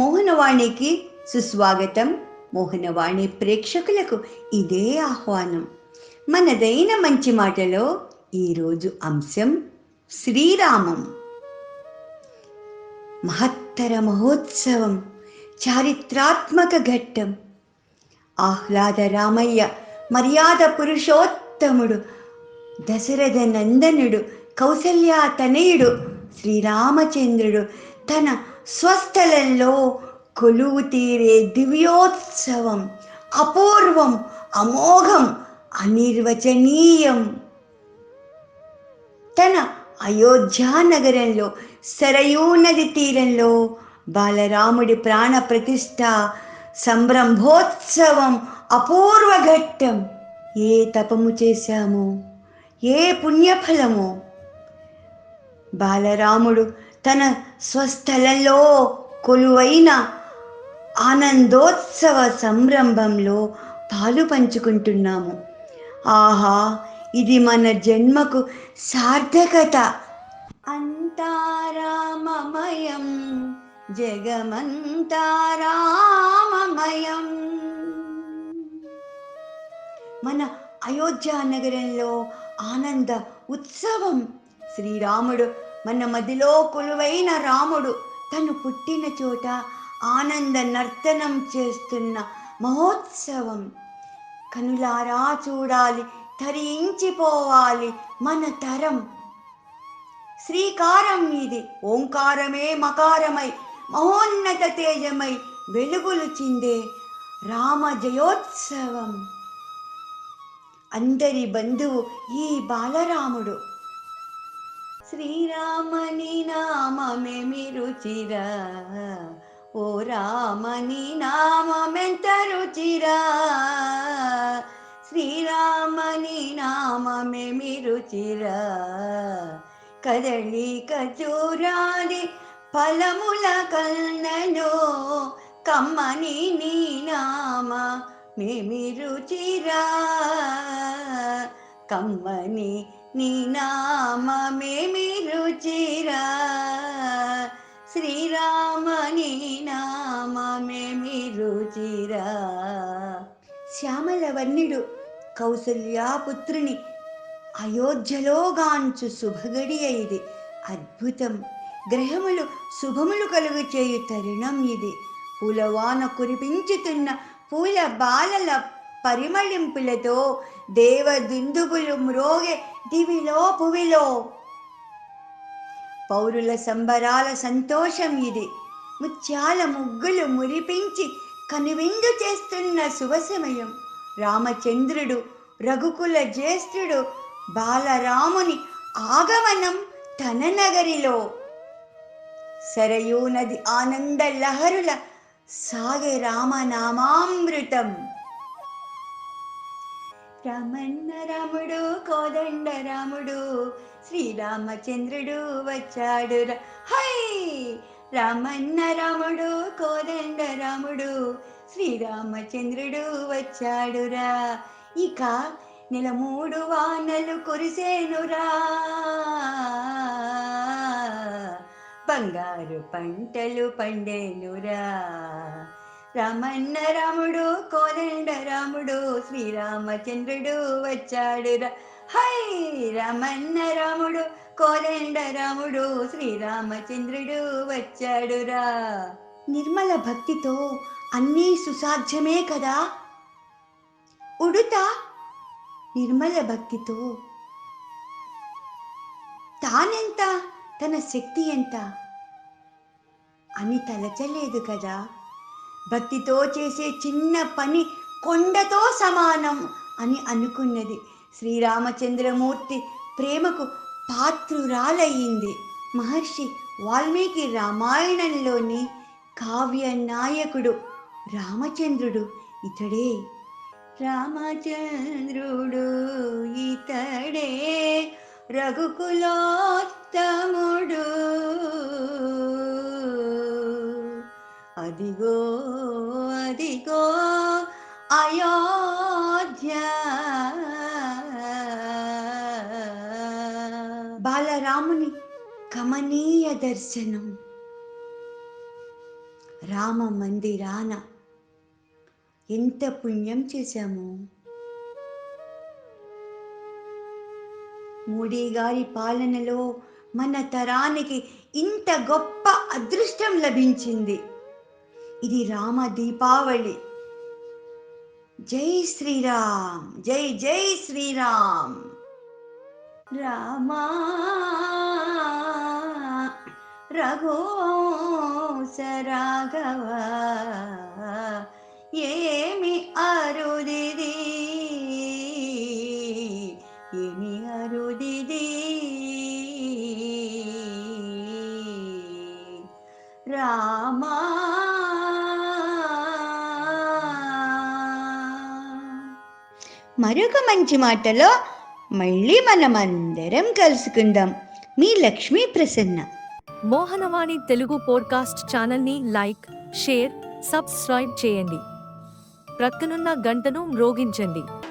మోహనవాణికి సుస్వాగతం. మోహనవాణి ప్రేక్షకులకు ఇదే ఆహ్వానం. మనదైన మంచి మాటలో ఈరోజు అంశం శ్రీరామం. మహత్తర మహోత్సవం చారిత్రాత్మక ఘట్టం. ఆహ్లాద రామయ్య మర్యాద పురుషోత్తముడు దశరథ నందనుడు కౌసల్యా తనయుడు శ్రీరామచంద్రుడు తన స్వస్థలంలో కొలువు తీరే దివ్యోత్సవం అపూర్వం అమోఘం అనిర్వచనీయం. తన అయోధ్యా నగరంలో సరయూ నది తీరంలో బాలరాముడి ప్రాణ ప్రతిష్ట సంభ్రంభోత్సవం అపూర్వ ఘట్టం. ఏ తపము చేశామో? ఏ పుణ్యఫలమో? బాలరాముడు తన స్వస్థలంలో కొలువైన ఆనందోత్సవ సంరంభంలో పాలు పంచుకుంటున్నాము. ఆహా ఇది మన జన్మకు సార్థకత. అంతారామమయం జగమంతారామమయం. మన అయోధ్య నగరంలో ఆనంద ఉత్సవం. శ్రీరాముడు మన మదిలో కొలువైన రాముడు తను పుట్టిన చోట ఆనంద నర్తనం చేస్తున్న మహోత్సవం. కనులారా చూడాలి తరించిపోవాలి మన తరం. శ్రీకారం ఇది ఓంకారమే మకారమై మహోన్నత తేజమై వెలుగులు చిందే రామ జయోత్సవం. అందరి బంధువు ఈ బాలరాముడు. శ్రీరామని నామమే మిరుచిరా ఓ రామని నామెంత రుచిరా. శ్రీరామని నామమే మిరుచిరా కదలి కచూరాది ఫలముల కన్నను కమ్మని నీ నామ మేమి రుచిరా. కమ్మని నీ నామ మేమి రుచిరా శ్రీరామని నామ మేమి రుచిరా శ్యామల వర్ణుడు కౌసల్యాపుత్రుని అయోధ్యలోగాంచు శుభగడి ఇది అద్భుతం. గ్రహములు శుభములు కలుగు చేయు తరుణం ఇది. పూలవాన కురిపించుతున్న పూల బాలల పరిమళింపులతో దేవదిందుగులు మ్రోగే దివిలో పువిలో. పౌరుల సంబరాల సంతోషం ఇది. ముత్యాల ముగ్గులు మురిపించి కనువిందు చేస్తున్న శుభసమయం. రామచంద్రుడు రఘుకుల జ్యేష్ఠుడు బాలరాముని ఆగమనం తన నగరిలో సరయూ నది ఆనంద లహరుల సాగే రామనామామృతం. రామన్న రాముడు కోదండ రాముడు శ్రీరామచంద్రుడు వచ్చాడు హై! రామన్న రాముడు కోదండ రాముడు శ్రీరామచంద్రుడు వచ్చాడురా ఇక నెల మూడు వానలు కురిసేనురా బంగారు పంటలు పండేనురా రామన్న రాముడు కోదండ రాముడు శ్రీరామచంద్రుడు వచ్చాడురా హై! రామన్న రాముడు కోదండ రాముడు శ్రీరామచంద్రుడు వచ్చాడురా నిర్మల భక్తితో అన్నీ సుసాధ్యమే కదా? ఉడుత? నిర్మల భక్తితో. తానెంత? తన శక్తి ఎంత? అని తలచలేదు కదా? భక్తితో చేసే చిన్న పని కొండతో సమానం అని అనుకున్నది. శ్రీరామచంద్రమూర్తి ప్రేమకు పాత్రురాలయ్యింది. మహర్షి వాల్మీకి రామాయణంలోని కావ్య నాయకుడు రామచంద్రుడు ఇతడే. రామచంద్రుడు ఇతడే రఘుకులోత్తముడు. అదిగో అదిగో అయోధ్య. బాలరాముని కమనీయ దర్శనం. రామ మందిరాన ఎంత పుణ్యం చేశాము. మోడీ గారి పాలనలో మన తరానికి ఇంత గొప్ప అదృష్టం లభించింది. ఇది రామ దీపావళి. జై శ్రీరామ్ జై జై శ్రీరామ్. రామా రఘోస రాఘవ ఏమి అరుదిది? ఏమి అరుదిది? రామా మరొక మంచి మాటలో మళ్ళీ మనమందరం కలుసుకుందాం. మీ లక్ష్మీ ప్రసన్న. మోహనవాణి తెలుగు పోడ్కాస్ట్ ఛానల్ని లైక్ షేర్ సబ్స్క్రైబ్ చేయండి. ప్రక్కనున్న గంటను మ్రోగించండి.